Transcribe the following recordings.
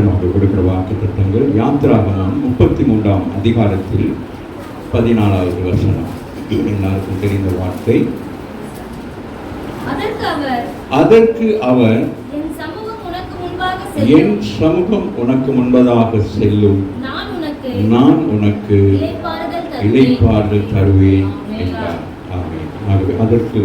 கர்த்தர் நமக்கு கொடுக்கிற வாக்கு திட்டங்கள். யாத்திராகமம் முப்பத்தி மூன்றாம் அதிகாரத்தில் பதினாலாவது வசனம். எல்லாருக்கும் தெரிந்த வார்த்தை. அதற்கு அவர் என் சமூகம் உனக்கு முன்பதாக செல்லும். நான் உனக்கு இளைப்பாறுதல் தருவேன். என்றார். ஆகவே அதற்கு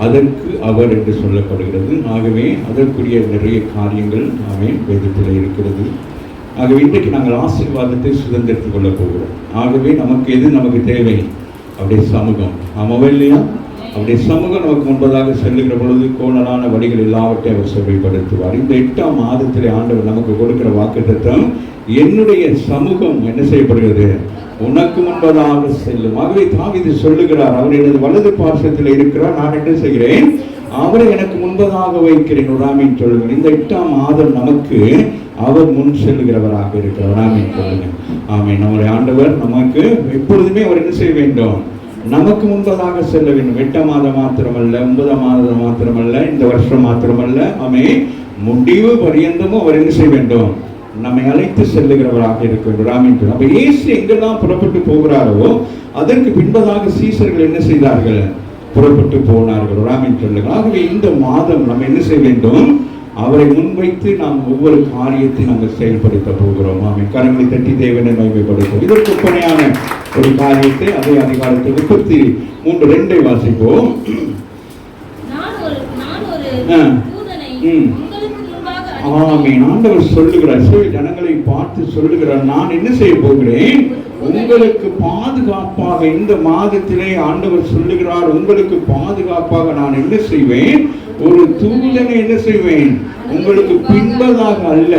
அதற்கு அவர் என்று சொல்லப்படுகிறது. ஆகவே அதற்குரிய நிறைய காரியங்கள் ஆமென் வேதத்தில் இருக்கிறது. ஆகவே இன்றைக்கு நாங்கள் ஆசீர்வாதத்தை சுதந்திரத்துக் கொள்ளப் போகிறோம். ஆகவே நமக்கு எது நமக்கு தேவை? அப்படியே சமூகம். ஆமாவே இல்லையா? அப்படியே சமூகம் நமக்கு முன்பதாக செல்லுகிற பொழுது கோணலான வழிகள் எல்லாவற்றையும் அவர் செவ்வைப்படுத்துவார் இந்த எட்டாம் மாதத்திலே ஆண்டவர் நமக்கு கொடுக்கிற வாக்கு என்னுடைய சமூகம் என்ன செய்யப்படுகிறது? உனக்கு முன்பதாக செல்லும். ஆகவே இது சொல்லுகிறார் அவர் எனது வலது பார்சத்தில் இருக்கிறார் நான் என்ன செய்கிறேன்? அவரை எனக்கு முன்பதாக வைக்கிறேன். ஒரு சொல்லுங்கள். இந்த எட்டாம் மாதம் நமக்கு அவர் முன் செல்லுகிறவராக இருக்கிறார். ஆமீன் சொல்லுங்க ஆமை நம்முடைய ஆண்டவர் நமக்கு எப்பொழுதுமே அவர் என்ன செய்ய வேண்டும்? நமக்கு முன்பதாக செல்ல வேண்டும். எட்டாம் மாதம் மாத்திரமல்ல ஒன்பதாம் மாதம் மாத்திரமல்ல இந்த வருஷம் மாத்திரமல்ல. ஆமே முடிவு பரியந்தமும் அவர் என்ன செய்ய வேண்டும்? நம்மை அழைத்து செல்லுகிறவராக இருக்க வேண்டும் ஆமீன். சொல்லுங்க. அப்ப இயேசு எங்கெல்லாம் புறப்பட்டு போகிறாரோ அதற்கு பின்பதாக சீசர்கள் என்ன செய்தார்கள்? புறப்பட்டு போனார்கள். ராமின் சொல்லுங்கள். ஆகவே இந்த மாதம் நம்ம என்ன செய்ய வேண்டும்? அவரை முன்வைத்து நாம் ஒவ்வொரு காரியத்தை நாங்கள் செயல்படுத்த போகிறோம். ஆமை கரங்களை தட்டி தேவனை மகிமைப்படுத்தும் இதற்கு ஒப்பனையான ஒரு காரியத்தை அதே அதிகாரத்தில் முப்பத்தி மூன்று ரெண்டை வாசிப்போம். ஆமே. ஆண்டவர் சொல்லுகிறார் இஸ்ரவேல் ஜனங்களை பார்த்து சொல்லுகிறார் நான் என்ன செய்ய போகிறேன் உங்களுக்கு பாதுகாப்பாக இந்த மாதத்திலே ஆண்டவர் சொல்லுகிறார் உங்களுக்கு பாதுகாப்பாக நான் என்ன செய்வேன் ஒரு தூதனை என்ன செய்வேன் உங்களுக்கு பின்பதாக அல்ல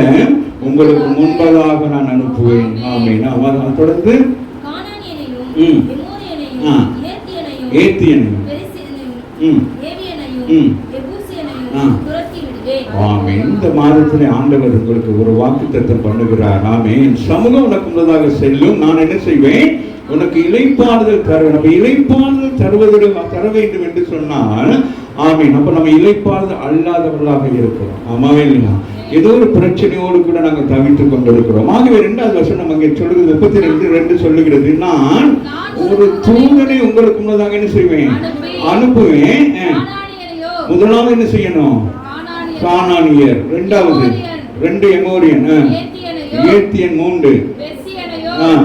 உங்களுக்கு முன்பதாக நான் அனுப்புவேன் ஆமென் அவன் தொடர்ந்து ம். ஆ. ஏத்தியனையும் ம் ம். ஆ. ஆமென். இந்த மாதத்திலே ஆண்டவர் உங்களுக்கு ஒரு வாக்குத்தத்தம் பண்ணுகிறார். ஆமே சமூகம் உனக்கு முன்னதாக செல்லும். நான் என்ன செய்வேன்? உனக்கு இலைப்பாறுதல் தருவேன் அப்ப இலைப்பாறுதல் தருவதற்கு தர வேண்டும் என்று சொன்னால் ஆமீன். அப்ப நம்ம இலைப்பாறுதல் அல்லாதவர்களாக இருக்கிறோம். ஆமாவே இல்லையா? ஏதோ ஒரு பிரச்சனையோடு கூட நாங்கள் தவித்துக் கொண்டிருக்கிறோம். ஆகவே ரெண்டாவது வருஷம் நம்ம இங்கே சொல்லுகிறது. முப்பத்தி ரெண்டு ரெண்டு சொல்லுகிறது. நான் ஒரு தூதனை உங்களுக்கு முன்னதாக என்ன செய்வேன்? அனுப்புவேன். முதலாவது என்ன செய்யணும்? கானானியர் இரண்டாவது ரெண்டு எமோரியன் ஏத்தியன் மூன்று.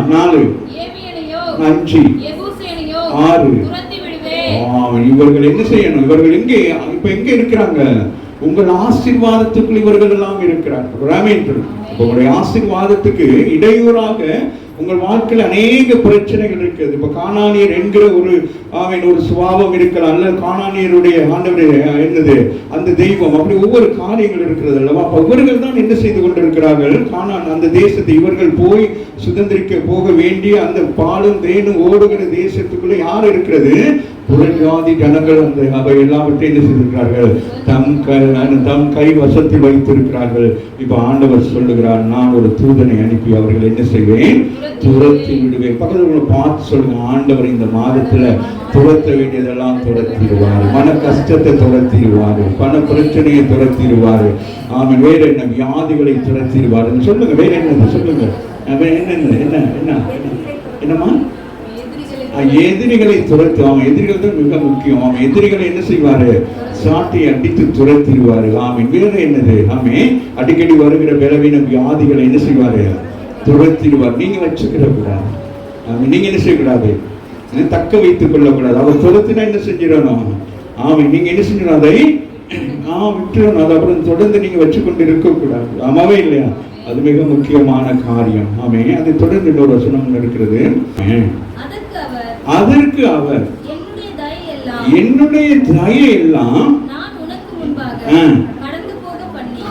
நாலு. அஞ்சு. ஆறு. இவர்கள் என்ன செய்யணும்? இவர்கள் எங்கே இப்ப எங்க இருக்கிறாங்க? உங்கள் ஆசீர்வாதத்துக்குள் இவர்கள் எல்லாம் இருக்கிறார்கள். உங்களுடைய ஆசீர்வாதத்துக்கு இடையூறாக உங்கள் வாழ்க்கையில் அநேக பிரச்சனைகள் இருக்குது. இப்போ காணானியர் என்கிற ஒரு ஆவின் ஒரு சுபாவம் இருக்கலாம் அல்ல காணானியருடைய ஆண்டவருடைய என்னது அந்த தெய்வம். அப்படி ஒவ்வொரு காரியங்கள் இருக்கிறது அல்லவா? அப்போ இவர்கள் தான் என்ன செய்து கொண்டிருக்கிறார்கள்? காணான் அந்த தேசத்தை இவர்கள் போய் சுதந்திரிக்க போக வேண்டிய அந்த பாலும் தேனும் ஓடுகிற தேசத்துக்குள்ளே யார் இருக்கிறது? புறஞ்சாதி ஜனங்கள் அந்த அவை எல்லாவற்றையும் என்ன செய்திருக்கிறார்கள்? தம் கை தம் கை வசத்தில் வைத்திருக்கிறார்கள். இப்போ ஆண்டவர் சொல்லுகிறார் நான் ஒரு தூதனை அனுப்பி அவர்கள் என்ன செய்வேன்? துரத்தி விடுவேன். பக்கத்தில் உங்களை பார்த்து சொல்லுங்க ஆண்டவர் இந்த மாதத்தில் துரத்த வேண்டியதெல்லாம் துரத்திடுவார். மன கஷ்டத்தை துரத்திடுவார். பண பிரச்சனையை துரத்திடுவார். ஆமாம் வேற என்ன? வியாதிகளை துரத்திடுவார். சொல்லுங்க வேற என்ன சொல்லுங்க. வேற என்ன என்ன என்ன என்ன? என்னம்மா? எதிரிகளை துரத்து அவன் எதிரிகள் தான் மிக முக்கியம். அவன் எதிரிகளை என்ன செய்வாரு? சாட்டை அடித்து துரத்திடுவாரு. ஆமீன். வேற என்னது? ஆமே அடிக்கடி வருகிற பலவீன வியாதிகளை என்ன செய்வாரு? துரத்திடுவார். நீங்க வச்சுக்கிட கூடாது நீங்க என்ன செய்யக்கூடாது? தக்க வைத்துக் கொள்ளக்கூடாது. அவர் துரத்தினா என்ன செஞ்சிடணும்? ஆமை நீங்க என்ன செஞ்சிடணும்? அதை ஆ விட்டுறணும் அது அப்புறம் தொடர்ந்து நீங்க வச்சுக்கொண்டு இருக்கக்கூடாது. ஆமாவே இல்லையா? அது மிக முக்கியமான காரியம். ஆமே அதை தொடர்ந்து இன்னொரு வசனம் இருக்கிறது அதற்கு அவர் என்னுடைய தயை எல்லாம்.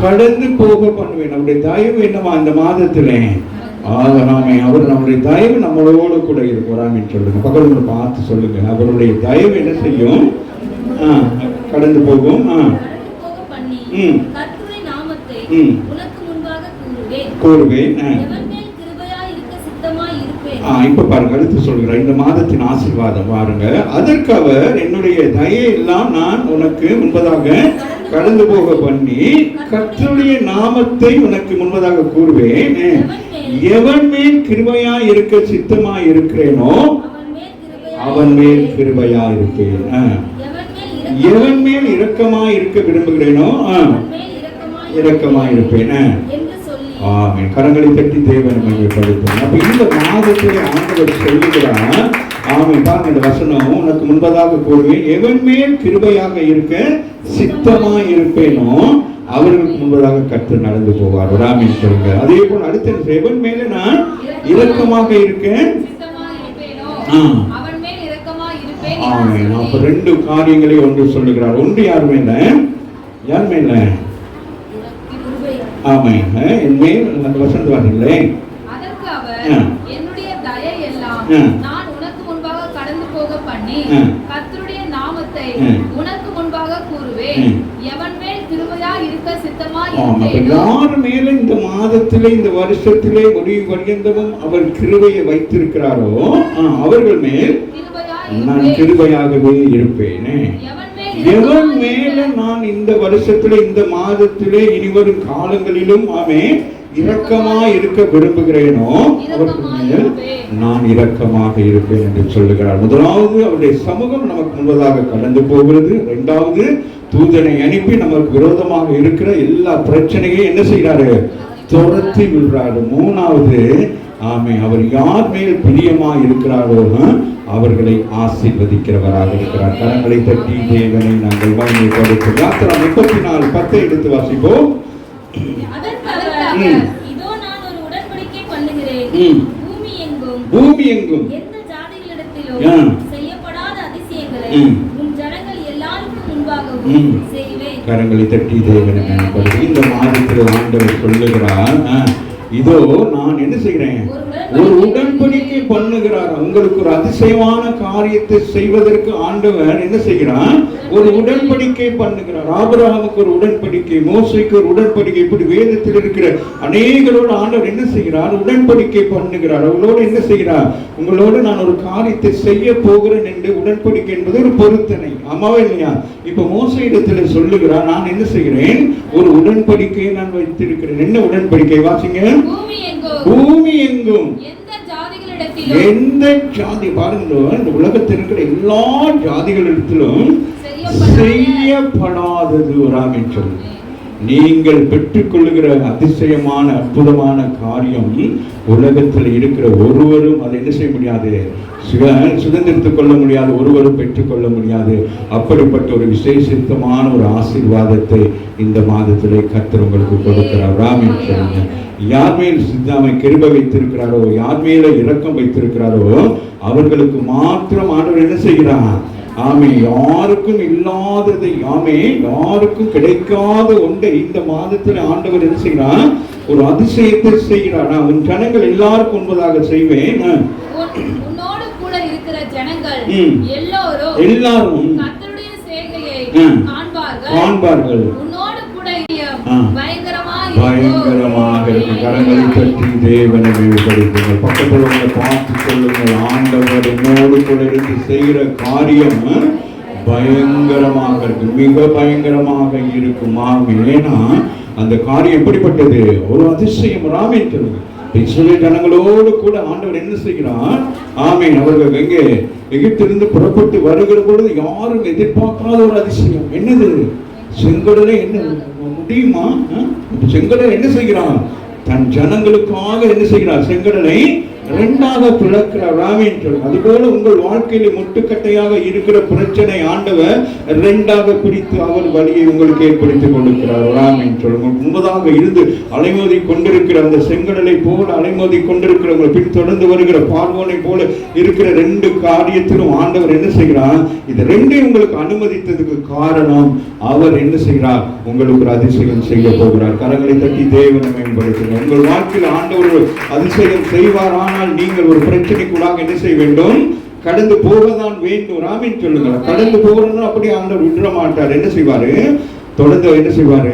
கடந்து போக பண்ணுவேன். நம்முடைய தயவு என்னவா இந்த மாதத்திலே? ஆகலாமே அவர் நம்முடைய தயவு நம்மளோடு கூட இருக்கிறாங்கன்னு சொல்லுங்க. பக்கத்துல பார்த்து சொல்லுங்க. அவருடைய தயவு என்ன செய்யும்? கடந்து போகும். ஆ, இப்ப பாருங்க அடுத்து சொல்கிறார் இந்த மாதத்தின் ஆசீர்வாதம் பாருங்க. அதற்கு அவர் என்னுடைய தயை எல்லாம் நான் உனக்கு முன்பதாக கடந்து போக பண்ணி கர்த்தருடைய நாமத்தை உனக்கு முன்பதாக கூறுவேன். எவன் மேல் கிருபையா இருக்க சித்தமா இருக்கிறேனோ அவன் மேல் கிருபையா இருக்கேன் எவன் மேல் இரக்கமா இருக்க விரும்புகிறேனோ ஆ, இரக்கமா இருப்பேன். ஆமீன். கரங்களை தட்டி தேவன் மையப்படுத்தும் அப்ப இந்த மாதத்திலே ஆண்டவர் சொல்லுகிறான் ஆமென். பாருங்க இந்த வசனம். உனக்கு முன்பதாக கூறுவேன் எவன் மேல் கிருபையாக இருக்க சித்தமா இருப்பேனோ அவர்களுக்கு முன்பதாக கற்று நடந்து போவார். ராமின் சொல்லுங்க. அதே போல் அடுத்த எவன் மேல நான் இரக்கமாக இருக்கேன்? ஆ. அப்ப ரெண்டு காரியங்களை ஒன்று சொல்லுகிறார். ஒன்று யார் மேல? யார் மேல? கிருபையாய் ஆமென் ஆ, என் மேல் அந்த அவர் ஆ. என்னுடைய தயை எல்லாம். நான் உனக்கு முன்பாக கடந்து போக பண்ணி ஆ. கர்த்தருடைய நாமத்தை ஆ. உனக்கு முன்பாக கூறுவேன் ம். எவன் மேல் கிருபையா இருக்க சித்தமா ஆமா அப்ப இருப்பேனோ யார் மேல இந்த மாதத்திலே இந்த வருஷத்திலே முடிவு பர்யந்தமும் அவர் கிருபையை வைத்திருக்கிறாரோ அவர்கள் மேல் நான் கிருபையாகவே இருப்பேனே எவன் மேல் மேல நான் இந்த வருஷத்துல இந்த மாதத்திலே இனிவரும் காலங்களிலும் ஆமே இரக்கமா இருக்க விரும்புகிறேனோ நான் இரக்கமாக இருப்பேன் என்று சொல்லுகிறார். முதலாவது அவருடைய சமூகம் நமக்கு முன்பதாக கடந்து போகிறது. இரண்டாவது தூதனை அனுப்பி நமக்கு விரோதமாக இருக்கிற எல்லா பிரச்சனையும் என்ன செய்யறாரு துரத்தி விடுறாரு. மூணாவது ஆமே அவர் யார் மேல் பிரியமா இருக்கிறாரோ அவர்களை ஆசீர்வதிக்கிறவராக இருக்கிறார். கரங்களை தட்டி தேவனை நாங்கள் மகிமைப்படுத்தும் யாத்திரா முப்பத்தி நாலு பத்தை எடுத்து வாசிப்போம். பூமி எங்கும் கரங்களை தட்டி தேவனை இந்த மாதத்தில் ஆண்டவர் சொல்லுகிறார் இதோ நான் என்ன செய்கிறேன்? ஒரு உடன்படிக்கை உங்களுக்கு ஒரு அதிசயமான காரியத்தை செய்வதற்கு ஆண்டவர் என்ன செய்கிறார்? ஒரு உடன்படிக்கை பண்ணுகிறார். ஆபிரகாமுக்கு ஒரு உடன்படிக்கை மோசைக்கு ஒரு உடன்படிக்கை இப்படி வேதத்தில் இருக்கிற அநேகரோடு ஆண்டவர் என்ன செய்கிறார்? உடன்படிக்கை பண்ணுகிறார். அவங்களோடு என்ன செய்கிறார்? உங்களோடு நான் ஒரு காரியத்தை செய்ய போகிறேன் என்று உடன்படிக்கை என்பது ஒரு பொருத்தனை. ஆமாவா இல்லையா? இப்ப மோச இடத்துல சொல்லுகிறார் நான் என்ன செய்கிறேன்? ஒரு உடன்படிக்கையை நான் வைத்திருக்கிறேன். என்ன உடன்படிக்கை? வாசிங்க. பூமி எங்கும். எந்த ஜாதி பாருங்க இந்த உலகத்தில் இருக்கிற எல்லா ஜாதிகளிடத்திலும் செய்யப்படாத செய்யப்படாதது ராமின் சொல்லு நீங்கள் பெற்றுக்கொள்ளுகிற அதிசயமான அற்புதமான காரியம் உலகத்தில் இருக்கிற ஒருவரும் அதை என்ன செய்ய முடியாது? சுதந்திரித்துக் கொள்ள முடியாது ஒருவரும் பெற்றுக்கொள்ள முடியாது. அப்படிப்பட்ட ஒரு விசேஷித்தமான ஒரு ஆசீர்வாதத்தை இந்த மாதத்திலே கத்தர் உங்களுக்கு கொடுக்கிறார். ராமின் சொல்லுங்க. யார் மேல் சித்தாமை கிருப வைத்திருக்கிறாரோ யார் மேல இரக்கம் வைத்திருக்கிறாரோ அவர்களுக்கு மாத்திரம் ஆண்டவர் என்ன செய்கிறார்? ஆமே யாருக்கும் இல்லாததை ஆமே யாருக்கும் கிடைக்காத ஒன்றை இந்த மாதத்தில் ஆண்டவர் என்ன செய்கிறார்? ஒரு அதிசயத்தை செய்கிறார். நான் உன் ஜனங்கள் எல்லாருக்கும் உண்பதாக செய்வேன் ஆ. உன்- உன்னோடு கூட இருக்கிற ஜனங்கள் ம். எல்லோரும் எல்லாரும் கர்த்தருடைய செய்கையை. காண்பார்கள். காண்பார்கள். உன்னோடு கூட பயங்கரமாக இருக்கும் கரங்களை தட்டி தேவனை மேம்படுத்துங்கள். பக்கத்தில் உள்ள பார்த்து சொல்லுங்கள் ஆண்டவர் என்னோடு கூட இருந்து செய்கிற காரியம் பயங்கரமாக இருக்கும். மிக பயங்கரமாக இருக்கும். ஆமே ஏன்னா அந்த காரியம் எப்படிப்பட்டது? ஒரு அதிசயம். ராமேன் இஸ்ரவேல் ஜனங்களோடு கூட ஆண்டவர் என்ன செய்கிறான் ஆமீன். அவர்கள் எங்கே? எகிப்திலிருந்து புறப்பட்டு வருகிற பொழுது யாரும் எதிர்பார்க்காத ஒரு அதிசயம். என்னது? செங்கடலை என்ன முடியுமா? செங்கடலை என்ன செய்கிறான் தன் ஜனங்களுக்காக என்ன செய்கிறான் செங்கடலை இரண்டாக பிளக்கிறார் ராமேன் சொல்லுங்க அதுபோல உங்கள் வாழ்க்கையில முட்டுக்கட்டையாக இருக்கிற பிரச்சனை ஆண்டவர் இரண்டாக பிரித்து அவர் வழியை உங்களுக்கு ஏற்படுத்தி கொடுக்கிறார் என்று சொல்லுங்க முன்பதாக இருந்து அலைமோதி கொண்டிருக்கிற அந்த செங்கடலை போல அலைமோதி கொண்டிருக்கிற உங்களை பின்தொடர்ந்து வருகிற பார்வோனை போல இருக்கிற ரெண்டு காரியத்திலும் ஆண்டவர் என்ன செய்கிறார்? இது ரெண்டையும் உங்களுக்கு அனுமதித்ததுக்கு காரணம் அவர் என்ன செய்கிறார்? உங்களுக்கு ஒரு அதிசயம் செய்ய போகிறார். கரங்களை தட்டி தேவனை மேம்படுத்துங்க. உங்கள் வாழ்க்கையில் ஆண்டவர் அதிசயம் செய்வாரான ஆனால் நீங்கள் ஒரு பிரச்சனைக்குள்ளாக என்ன செய்ய வேண்டும்? கடந்து போகதான் வேண்டும். ராமின் சொல்லுங்க கடந்து போகிறோம்னா அப்படி ஆண்டவர் விட்டுற மாட்டார். என்ன செய்வாரு? தொடர்ந்து என்ன செய்வாரு?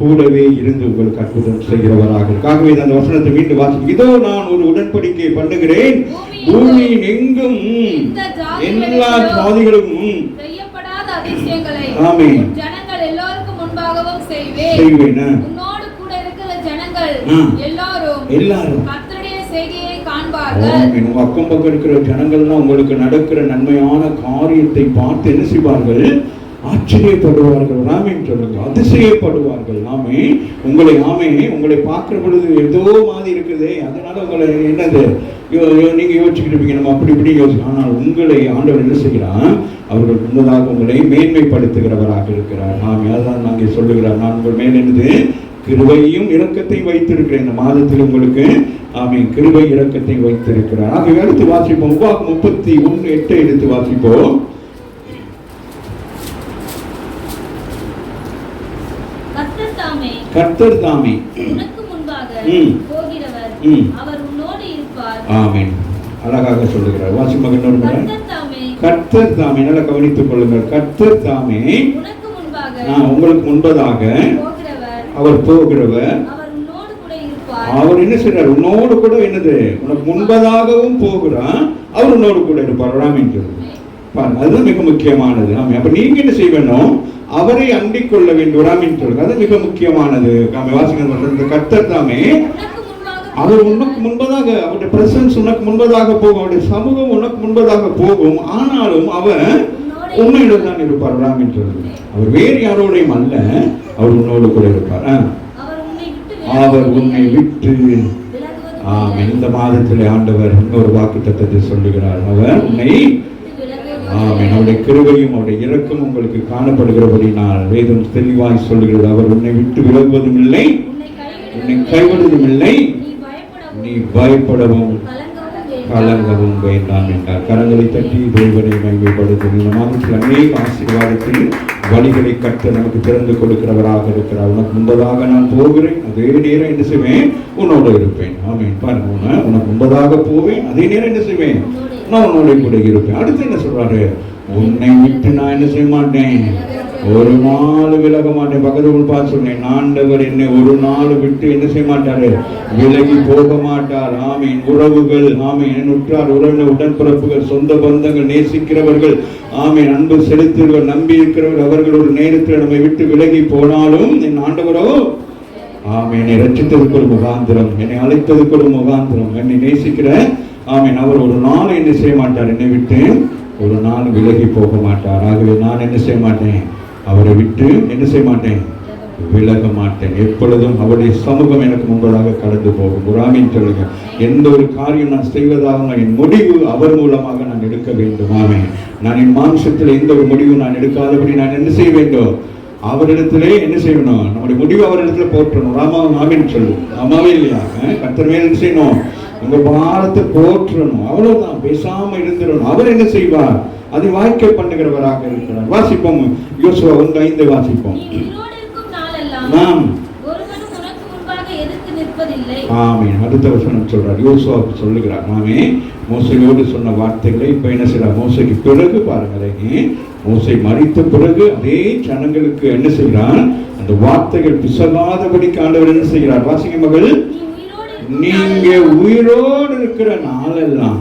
கூடவே இருந்து உங்களுக்கு அற்புதம் செய்கிறவராக. ஆகவே அந்த வசனத்தை மீண்டும் வாசி இதோ நான் ஒரு உடன்படிக்கை பண்ணுகிறேன். பூமியின் எங்கும் எல்லா எல்லோருக்கும் முன்பாகவும் செய்வேன். எல்லாரும் எல்லாரும். காண்பார்கள் உங்க அக்கம் பக்கம் இருக்கிற ஜனங்கள்லாம் உங்களுக்கு நடக்கிற நன்மையான காரியத்தை பார்த்து என்ன செய்வார்கள்? ஆச்சரியப்படுவார்கள். ராமேன் சொல்லுங்க. அதிசயப்படுவார்கள். ஆமே. உங்களை ஆமே உங்களை பார்க்கிற பொழுது ஏதோ மாதிரி இருக்குதே. அதனால உங்களை என்னது? யோ- யோ- நீங்க யோசிச்சுக்கிட்டு இருப்பீங்க. நம்ம அப்படி இப்படி யோசி ஆனால் உங்களை ஆண்டவர் என்ன செய்கிறான் அவர்கள் முன்னதாக உங்களை மேன்மைப்படுத்துகிறவராக இருக்கிறார். ஆமே. அதான் நாங்கள் சொல்லுகிறார் நான் உங்கள் மேல் என்னது? கிருபையும் இரக்கத்தையும் வைத்திருக்கிறேன். இந்த மாதத்தில் உங்களுக்கு ஆமே கிருபை இரக்கத்தை வைத்திருக்கிறார். ஆகவே அடுத்து வாசிப்போம். உபாகம் முப்பத்தி ஒன்று எட்டை எடுத்து வாசிப்போம். கர்த்தர் தாமே ஆமென். அழகாக சொல்லுகிறார். வாசிப்போம் இன்னொரு கர்த்தர் தாமே நல்லா கவனித்துக் கொள்ளுங்கள். கர்த்தர் தாமே. நான் உங்களுக்கு முன்பதாக அவர் போகிறவர் அவர் என்ன செய்றார் உன்னோடு கூட என்னது? உனக்கு முன்பதாகவும் போகிறான் அவர் உன்னோடு கூட இருப்பார் ராமின் பாருங்க அதுதான் மிக முக்கியமானது. ஆமா அப்ப நீங்க என்ன செய்ய வேணும் அவரை அண்டிக் கொள்ள வேண்டும் ராமின் சொல்லுங்க அது மிக முக்கியமானது. ஆமா வாசிங்க இந்த கர்த்தர் தாமே அவர் உனக்கு முன்பதாக அவருடைய பிரசன்ஸ் உனக்கு முன்பதாக போகும். அவருடைய சமூகம் உனக்கு முன்பதாக போகும். ஆனாலும் அவர் உன்னிடம் தான் இருப்பார் ராமின் சொல்லுங்க அவர் வேறு யாரோடையும் அல்ல. அவர் உன்னோடு கூட இருப்பார். அவர் உன்னை விட்டு ஆமென் இந்த மாதத்திலே ஆண்டவர் இன்னொரு வாக்கு தத்தத்தை சொல்லுகிறார். அவர் உன்னை ஆமென். அவருடைய கிருபையும் அவருடைய இரக்கம் உங்களுக்கு காணப்படுகிறபடினால் வேதம் தெளிவாய் சொல்லுகிறது. அவர் உன்னை விட்டு விலகுவதும் இல்லை. உன்னை கைவிடுவதும் இல்லை. நீ பயப்படவும் கலங்கவும் வேண்டாம். என்றார். கரங்களை தட்டி தேவனை மைமைப்படுத்தும் இந்த மாதத்தில் அநேக ஆசீர்வாதத்தில் வழிகளை கட்ட நமக்கு திறந்து கொடுக்கிறவராக இருக்கிறார். உனக்கு முன்பதாக நான் போகிறேன் அதே நேரம் என்ன செய்வேன் உன்னோடு இருப்பேன். ஆமேன். பாருங்க உனக்கு முன்பதாக போவேன் அதே நேரம் என்ன செய்வேன் நான் உன்னோட கூட இருப்பேன். அடுத்து என்ன சொல்றாரு? உன்னை விட்டு நான் என்ன செய்ய மாட்டேன்? ஒரு நாள் விலக மாட்டேன். பக்கத்துல பார்த்து சொன்னேன் ஆண்டவர் என்னை ஒரு நாள் விட்டு என்ன செய்ய மாட்டாரு? விலகி போக மாட்டார். ஆமீன். உறவுகள் ஆமீன். என் உற்றார் உறவினர் உடன்பிறப்புகள் சொந்த பந்தங்கள் நேசிக்கிறவர்கள் ஆமீன். அன்பு செலுத்துகிறவர் நம்பி இருக்கிறவர் அவர்கள் ஒரு நேரத்தில் நம்மை விட்டு விலகி போனாலும் என் ஆண்டவரோ ஆமென். என்னை ரச்சித்ததுக்கு ஒரு முகாந்திரம். என்னை அழைத்ததுக்கு ஒரு முகாந்திரம். என்னை நேசிக்கிற ஆமீன். அவர் ஒரு நாள் என்ன செய்ய மாட்டார்? என்னை விட்டு ஒரு நாள் விலகி போக மாட்டார். ஆகவே நான் என்ன செய்ய மாட்டேன்? அவரை விட்டு என்ன செய்ய மாட்டேன்? விலக மாட்டேன். எப்பொழுதும் அவருடைய சமூகம் எனக்கு முன்பதாக கடந்து போகும். குராமின் சொல்லுங்க. எந்த ஒரு காரியம் நான் செய்வதாக என் முடிவு அவர் மூலமாக நான் எடுக்க வேண்டும். ஆமே நான் என் மாம்சத்தில் எந்த ஒரு முடிவு நான் எடுக்காதபடி நான் என்ன செய்ய வேண்டும்? அவரிடத்திலே என்ன செய்யணும்? நம்முடைய முடிவு அவரிடத்துல போற்றணும். ராமா ஆமின்னு சொல்லுவோம் ஆமாவே இல்லையா? அஹ் மேல் என்ன செய்யணும்? உங்க பாரத்தை போற்றணும். அவ்வளவுதான். பேசாம இருந்துடணும். அவர் என்ன செய்வார்? அதை வாய்க்க பண்ணுகிறவராக இருக்கிறார். வாசிப்போம். யோசுவா ஒன்று ஐந்து வாசிப்போம். நாம் ஆமென். அடுத்த வசனம் சொல்றார். யோசுவாவுக்கு சொல்லுகிறார். ஆமே மோசையோடு சொன்ன வார்த்தைகளை இப்ப என்ன செய்யறார் மோசைக்கு பிறகு பாருங்களேன். மோசை மறித்த பிறகு அதே ஜனங்களுக்கு என்ன செய்கிறார் அந்த வார்த்தைகள் பிசகாதபடி ஆண்டவர் என்ன செய்கிறார்? வாசிங்க மகள். நீங்க உயிரோடு இருக்கிற நாளெல்லாம்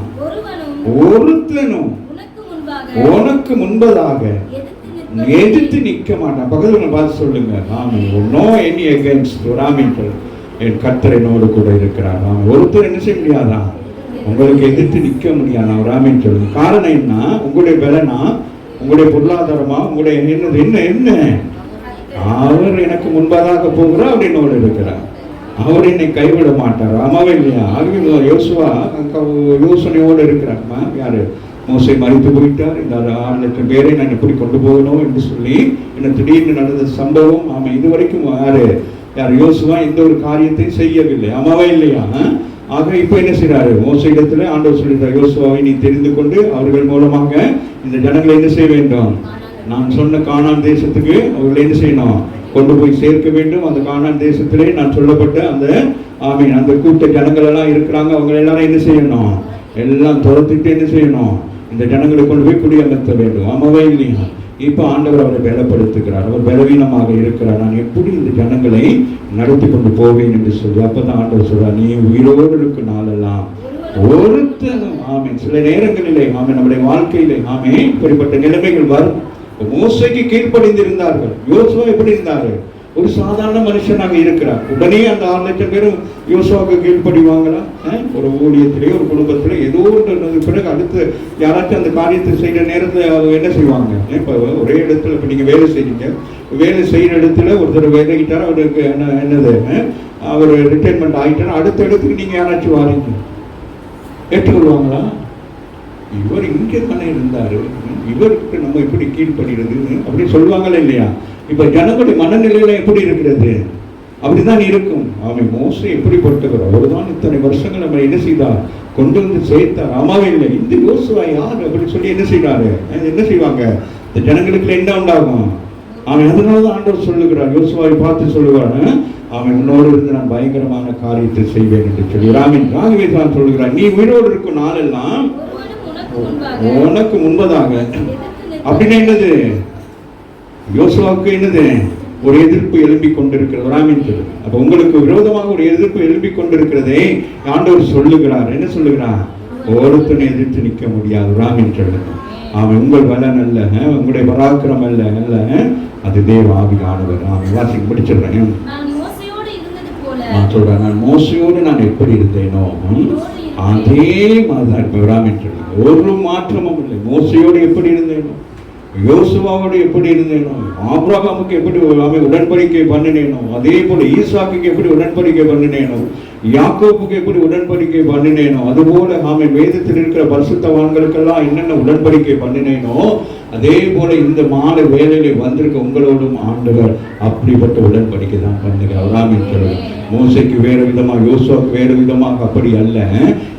ஒருத்தனும் உனக்கு முன்பதாக எதிர்த்து நிற்க மாட்டான். பக்கத்துல பார்த்து சொல்லுங்க. ஆமே நோ எனி அகேன்ஸ்ட் ராமின் என் கத்தரை என்னோடு கூட இருக்கிறார். ஆமா ஒருத்தர் என்ன செய்ய முடியாதா? உங்களுக்கு எதிர்த்து நிற்க முடியாதா? ராமின் சொல்லுங்க காரணம் என்ன? உங்களுடைய பலனா? உங்களுடைய பொருளாதாரமா? உங்களுடைய என்னது? என்ன என்ன? அவர் எனக்கு முன்பதாக போகிறார் அவர் என்னோடு இருக்கிறார். அவர் என்னை கைவிட மாட்டார். ஆமாவே இல்லையா? ஆகவே யோசுவா யோசனையோடு இருக்கிறார்மா யாரு? மோசை மறித்து போயிட்டார். இந்த ஆறு லட்சம் பேரை நான் எப்படி கொண்டு போகணும்? என்று சொல்லி என்ன திடீர்னு நடந்த சம்பவம் ஆமா இதுவரைக்கும் யாரு யார் யோசுவா எந்த ஒரு காரியத்தையும் செய்யவில்லை. ஆமாவா இல்லையா? ஆக இப்ப என்ன செய்கிறாரு மோச இடத்துல ஆண்டவர் சொல்லிட்டார் யோசுவாவை நீ தெரிந்து கொண்டு அவர்கள் மூலமாக இந்த ஜனங்களை என்ன செய்ய வேண்டும்? நான் சொன்ன காணான் தேசத்துக்கு அவர்களை என்ன செய்யணும்? கொண்டு போய் சேர்க்க வேண்டும். அந்த காணான் தேசத்திலே நான் சொல்லப்பட்ட அந்த ஆமீன் அந்த கூட்ட ஜனங்கள் எல்லாம் இருக்கிறாங்க. அவங்க எல்லாரும் என்ன செய்யணும்? எல்லாம் துரத்திட்டு என்ன செய்யணும்? இந்த ஜனங்களை கொண்டு போய் குடியமர்த்த வேண்டும். ஆமாவே இல்லையா இப்போ ஆண்டவர் அவரை பலப்படுத்துகிறார். அவர் பலவீனமாக இருக்கிறார். நான் எப்படி இந்த ஜனங்களை நடத்தி கொண்டு போவேன் என்று சொல்லி. அப்பதான் ஆண்டவர் சொல்றார் நீ உயிரோடு இருக்கும் நாளெல்லாம் ஒருத்தரும் ஆமே சில நேரங்களிலே ஆமே நம்முடைய வாழ்க்கையிலே ஆமே இப்படிப்பட்ட நிலைமைகள் வரும். மோசைக்கு கீழ்ப்படிந்திருந்தார்கள். யோசுவா எப்படி இருந்தார்கள் ஒரு சாதாரண மனுஷனாக இருக்கிறார் உடனே அந்த ஆறு லட்சம் பேரும் யோசுவாவுக்கு கீழ்ப்படிவாங்களா ஒரு ஊழியத்திலே ஒரு குடும்பத்திலே ஏதோ ஒன்று பிறகு அடுத்து யாராச்சும் அந்த காரியத்தை செய்கிற நேரத்தில் அவங்க என்ன செய்வாங்க? இப்போ ஒரே இடத்துல இப்போ நீங்கள் வேலை செய்றீங்க. வேலை செய்கிற இடத்துல ஒருத்தர் வேலைக்கிட்டார் அவருக்கு என்ன என்னது? அவர் ரிட்டைர்மெண்ட் ஆகிட்டார் அடுத்த இடத்துக்கு நீங்கள் யாராச்சும் வாரீங்க? ஏற்றுக்கொள்வாங்களா இவர் இங்கே தானே இருந்தார். இவருக்கு நம்ம எப்படி கீழ்படுகிறது அப்படின்னு சொல்லுவாங்களே இல்லையா? இப்ப ஜனங்களுடைய மனநிலையில எப்படி இருக்கிறது? அப்படிதான் இருக்கும். அவன் மோசை எப்படிப்பட்டவர்? அவர்தான் இத்தனை வருஷங்கள் நம்ம என்ன செய்தார்? கொண்டு வந்து சேர்த்தார். ஆமாவே இல்லை. இந்த யோசுவா யார் அப்படி சொல்லி என்ன செய்றாரு அஹ் என்ன செய்வாங்க? இந்த ஜனங்களுக்கு என்ன உண்டாகும். அவன் அதனாலதான் ஆண்டவர் சொல்லுகிறார். யோசுவாவை பார்த்து சொல்லுவார் அஹ் அவன் உன்னோடு இருந்து நான் பயங்கரமான காரியத்தை செய்வேன் என்று சொல்லி ராமின் ராகவே தான் சொல்லுகிறார். நீ உயிரோடு இருக்கும் நாளெல்லாம் உனக்கு முன்பதாக. அப்படின்னா என்னது? யோசுவாவுக்கு என்னது? ஒரு எதிர்ப்பு எழும்பி கொண்டிருக்கிறது. ராமின் சொல்லுங்க அப்ப உங்களுக்கு விரோதமாக ஒரு எதிர்ப்பு எழும்பி கொண்டிருக்கிறதே ஆண்டவர் சொல்லுகிறார். என்ன சொல்லுகிறார்? ஒருத்தனை எதிர்த்து நிற்க முடியாது. ராமின் சொல்லுங்க அவன் உங்கள் பலன் அல்ல. உங்களுடைய பராக்கிரம் அல்ல. அல்ல. அது தேவ ஆவியானவர். அவன் வாசிக்க முடிச்சிடுறேன். நான் நான் சொல்றேன். நான் மோசையோடு நான் எப்படி இருந்தேனோ அதே மாதிரிதான் இப்ப ராமின் சொல்லுங்க ஒரு மாற்றமும் இல்லை. மோசையோடு எப்படி இருந்தேனோ யோசுவாவோடு எப்படி இருந்தேனோ ஆபிரகாமுக்கு எப்படி அவன் உடன்படிக்கை பண்ணினேனோ அதே போல ஈசாக்குக்கு எப்படி உடன்படிக்கை பண்ணினேனோ யாக்கோப்புக்கு எப்படி உடன்படிக்கை பண்ணினேனோ அதுபோல ஆமை வேதத்தில் இருக்கிற பரிசுத்தவான்களுக்கெல்லாம் என்னென்ன உடன்படிக்கை பண்ணினேனோ அதே போல இந்த மாலை வேலையில வந்திருக்க உங்களோடும் ஆண்டவர் அப்படிப்பட்ட உடன்படிக்கை தான் பண்ணுகிறார். ராமின் மோசைக்கு வேறு விதமாக யோசுவாக்கு வேறு விதமாக அப்படி அல்ல.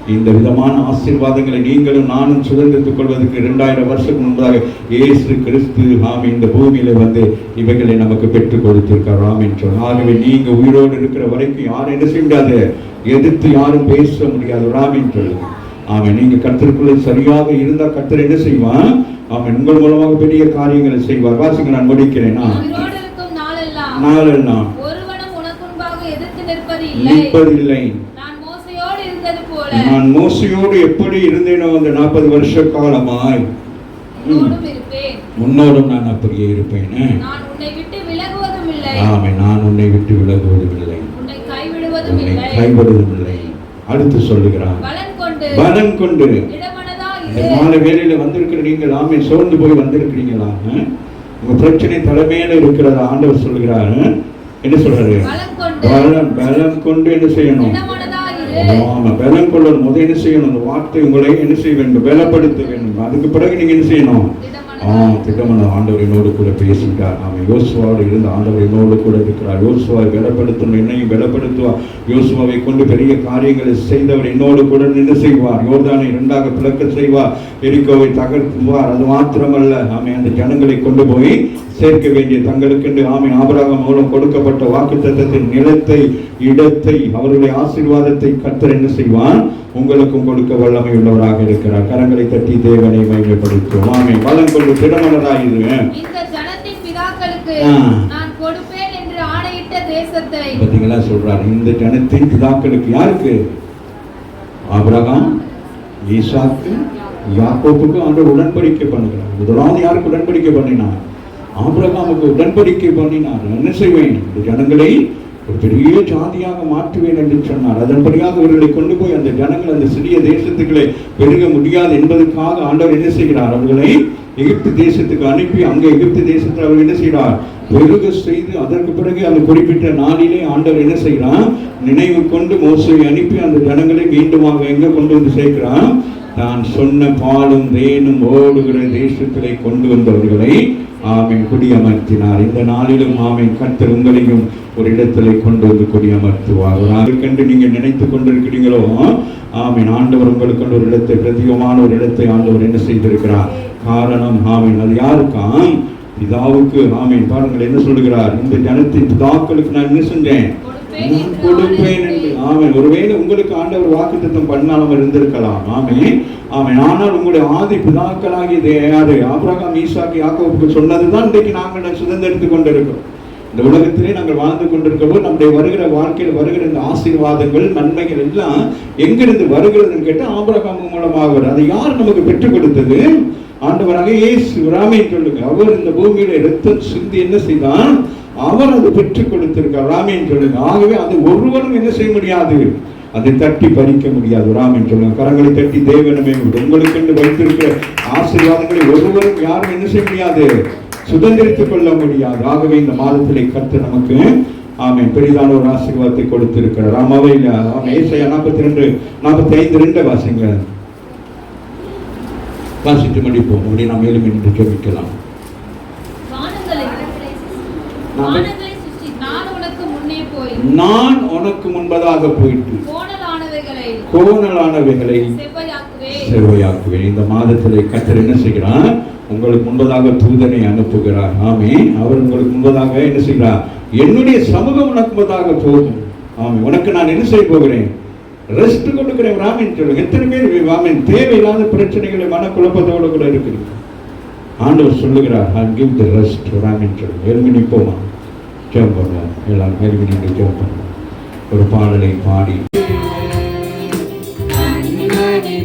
இந்த விதமான ஆசீர்வாதங்களை நீங்களும் நானும் சுதந்திரத்துக் கொள்வதற்கு இரண்டாயிரம் வருஷத்துக்கு முன்பதாக இயேசு கிறிஸ்து ஆமி இந்த பூமியில வந்து இவைகளை நமக்கு பெற்றுக் கொடுத்திருக்கார் ராமின் சொல் ஆகவே நீங்க உயிரோடு இருக்கிற வரைக்கும் யாரும் என்ன செய்ய முடியாது எதிர்த்து யாரும் பேச முடியாது ராமின் சொல்லுங்க ஆமென். நீங்க கர்த்தருக்குள்ள சரியாக இருந்தா கர்த்தர் என்ன செய்வான் ஆமென். உங்கள் மூலமாக பெரிய காரியங்களை செய்வார். வாசிங்க நான் முடிக்கிறேன். நாளெல்லாம் நிற்பதில்லை நான் மோசையோடு இருந்தது போல நான் மோசையோடு எப்படி இருந்தேனோ அந்த நாற்பது வருஷ காலமாய். உன்னோடும் நான் அப்படியே இருப்பேன். ஆமை நான் உன்னை விட்டு விலகுவதும் இல்லை. உன்னை கைவிடுவதும் இல்லை. அடுத்து சொல்லுகிறான். பலன் கொண்டு. இந்த மாலை வேலையில வந்திருக்கிற நீங்கள் ஆமை சோர்ந்து போய் வந்திருக்கிறீங்களா? உங்க பிரச்சனை தலைமையில இருக்கிறதா? ஆண்டவர் சொல்லுகிறார்? என்ன சொல்றாரு? பலன் பலம் கொண்டு என்ன செய்யணும்? பலன் கொள்ள முதல் என்ன செய்யணும்? அந்த வார்த்தை உங்களை என்ன செய்ய வேண்டும்? பலப்படுத்த வேண்டும். அதுக்கு பிறகு நீங்க என்ன செய்யணும்? ஆ திட்டமன ஆண்டவர் என்னோடு கூட பேசிட்டார் அவன் யோசுவாவோடு இருந்த ஆண்டவர் என்னோடு கூட இருக்கிறார். யோசுவாவை பலப்படுத்தணும் என்னையும் பலப்படுத்துவார். யோசுவாவை கொண்டு பெரிய காரியங்களை செய்தவர் என்னோடு கூட நின்று செய்வார். யோர்தானை இரண்டாக பிளக்க செய்வார். எரிக்கோவை தகர்த்துவார். அது மாத்திரமல்ல. ஆமை அந்த ஜனங்களை கொண்டு போய் சேர்க்க வேண்டிய தங்களுக்கென்று ஆமை ஆபராகம் மூலம் கொடுக்கப்பட்ட வாக்குத்தத்தத்தின் நிலத்தை இடத்தை அவருடைய ஆசீர்வாதத்தை கத்தர் என்ன செய்வான் உங்களுக்கும் கொடுக்க வல்லமை உள்ளவராக இருக்கிறார். கரங்களை தட்டி தேவனை மையப்படுத்தும் ஆமை பலன் கொண்டு ஆணையிட்ட தேசத்தை. பார்த்தீங்களா சொல்றார்? இந்த ஜனத்தின் பிதாக்களுக்கு யாருக்கு? ஆபிரகாம் ஈசாக்கு யாக்கோப்புக்கு ஆண்டவர் உடன்படிக்கை பண்ணுகிறார். முதலாவது யாருக்கு உடன்படிக்கை பண்ணினார்? ஆபிரகாமுக்கு உடன்படிக்கை பண்ணினார். என்ன செய்வேன்? இந்த ஜனங்களை ஒரு பெரிய ஜாதியாக மாற்றுவேன் என்று சொன்னார். அதன்படியாக இவர்களை கொண்டு போய் அந்த ஜனங்கள் அந்த சிறிய தேசத்துக்களை பெருக முடியாது என்பதற்காக ஆண்டவர் என்ன செய்கிறார்? அவர்களை எகிப்து தேசத்துக்கு அனுப்பி அங்கே எகிப்து தேசத்தில் அவர் என்ன செய்கிறார்? பெருக செய்து அதற்கு பிறகு அந்த குறிப்பிட்ட நாளிலே ஆண்டவர் என்ன செய்கிறான் நினைவு கொண்டு மோசை அனுப்பி அந்த ஜனங்களை மீண்டுமாக எங்க கொண்டு வந்து சேர்க்கிறான் தான் சொன்ன பாலும் வேணும் ஓடுகிற தேசத்திலே கொண்டு வந்தவர்களை ஆமை குடியமர்த்தினார். இந்த நாளிலும் ஆமென். கர்த்தர் உங்களையும் ஒரு இடத்திலே கொண்டு வந்து குடியமர்த்துவார். அதுக்கென்று நீங்க நினைத்து கொண்டிருக்கிறீங்களோ? ஆமை ஆண்டவர் உங்களுக்கு ஒரு இடத்தை பிரத்யேகமான ஒரு இடத்தை ஆண்டவர் என்ன செய்திருக்கிறார்? காரணம் ஆமென். அது யாருக்காம்? பிதாவுக்கு. ஆமீன். பாருங்கள் என்ன சொல்லுகிறார்? இந்த ஜனத்தின் பிதாக்களுக்கு நான் என்ன செஞ்சேன் நான் கொடுப்பேன் என்று. ஆமென். ஒருவேளை உங்களுக்கு ஆண்டவர் வாக்குத்தத்தம் பண்ணாலும் இருந்திருக்கலாம். ஆமே ஆமென். ஆனால் உங்களுடைய ஆதி பிதாக்களாகி தே- யாரு ஆபிரகாம் ஈசாக்கு யாக்கோவுக்கு சொன்னதுதான் இன்றைக்கு நாங்கள் சுதந்திரித்துக் கொண்டிருக்கிறோம். இந்த உலகத்திலே நாங்கள் வாழ்ந்து கொண்டிருக்கிறோம் நம்முடைய வருகிற வாழ்க்கையில் வருகிற இந்த ஆசீர்வாதங்கள் நன்மைகள் எல்லாம் எங்கிருந்து வருகிறதுன்னு கேட்டால் ஆபிரகாம் மூலமாக அதை யார் நமக்கு பெற்றுக் கொடுத்தது? ஆண்டவராக இயேசு. ராமேன் சொல்லுங்க. அவர் இந்த பூமியில ரத்தம் சிந்தி என்ன செய்தான்? அவர் அதை பெற்றுக் கொடுத்திருக்கார் ராமேன் சொல்லுங்க. ஆகவே அது ஒருவரும் என்ன செய்ய முடியாது? அதை தட்டி பறிக்க முடியாது. ராமன் சொல்லுங்க. கரங்களை தட்டி தேவனமே உங்களுக்கு என்று வைத்திருக்கிற ஆசீர்வாதங்களை ஒருவரும் யாரும் என்ன செய்ய முடியாது? சுதந்திரித்துக் கொள்ள முடியாது. ஆகவே இந்த மாதத்திலே கத்து நமக்கு ஆமை பெரிதான ஒரு ஆசீர்வாதத்தை கொடுத்திருக்கிறார். ஆமாவே இல்லை ஆமாம் ஏசாயா நாற்பத்தி ரெண்டு நாற்பத்தி ஐந்து ரெண்டு வாசிங்க. வாசித்து முடிப்போம் அப்படி நாம் மேலும் இன்று ஜெபிக்கலாம். நான் உனக்கு முன்பதாக போயிட்டு கோணலானவைகளை கோணலானவைகளை செவ்வையாக்குவே செவ்வையாக்குவேன். இந்த மாதத்திலே கர்த்தர் என்ன செய்கிறார்? உங்களுக்கு முன்பதாக தூதனை அனுப்புகிறார். ஆமே அவர் உங்களுக்கு முன்பதாக என்ன செய்கிறார்? என்னுடைய சமூகம் உனக்கு முன்பதாக போகும். ஆமே உனக்கு நான் என்ன செய்ய போகிறேன்? ரெஸ்ட் கொடுக்கிறேன். ராமின் சொல்லுங்க எத்தனை பேர் ராமின் தேவையில்லாத பிரச்சனைகளை மனக்குழப்பத்தோடு கூட இருக்குது ஆண்டவர் சொல்லுகிறார் ஐ கிவ் தி ரெஸ்ட் ராமின் சொல்லுங்க எழுமி நிற்போமா ஜெபம் பண்ணுவோம் எல்லாரும் எழுமி நீங்கள் ஜெபம் பண்ணுவோம் ஒரு பாடலை பாடி. கண்மணி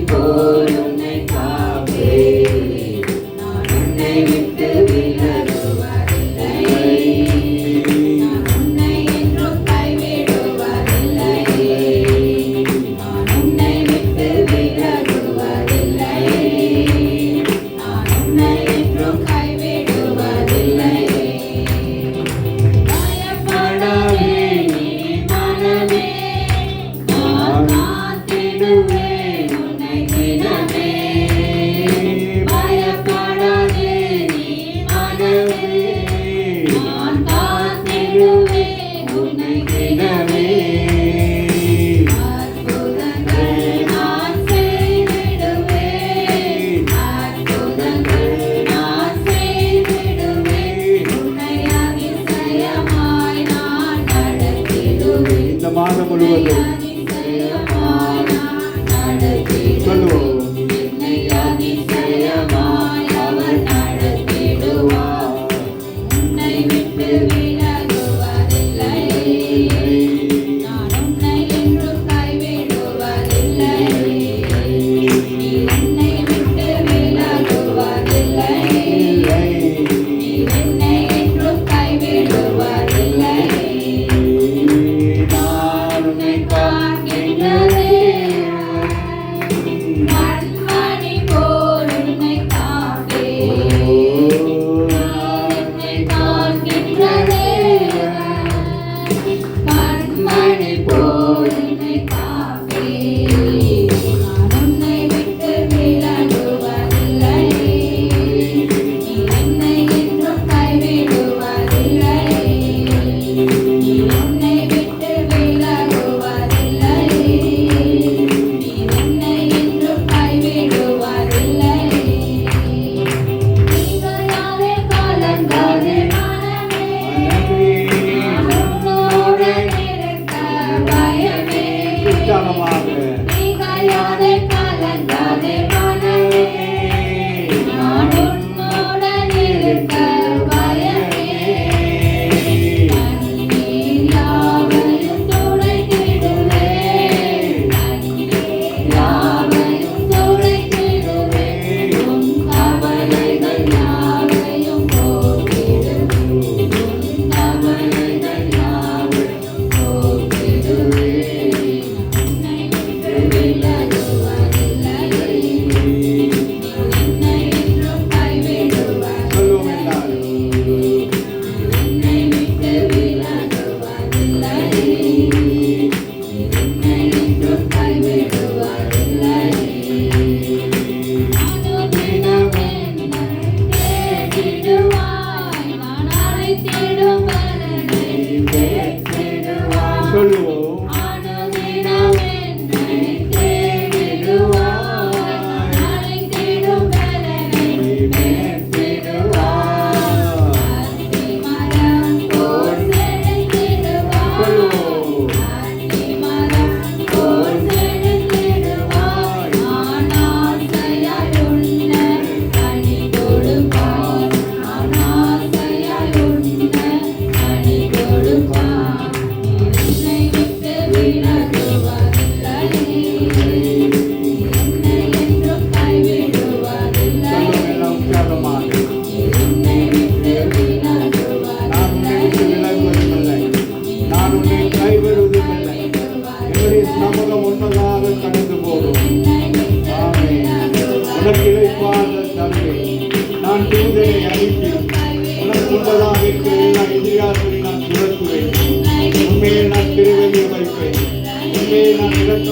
வேலையை நான் இழக்க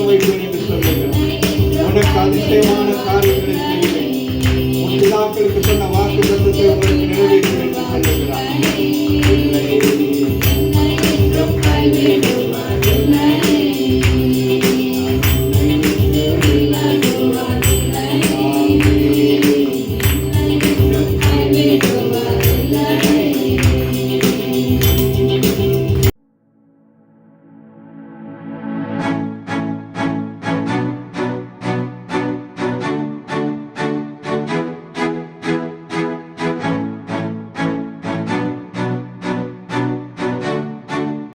அதிசயமான காரியங்களை சொன்ன வாக்கு தத்துவத்தை உங்களுக்கு நிறைவேற்றுவேன் என்று சொல்லுகிறார்.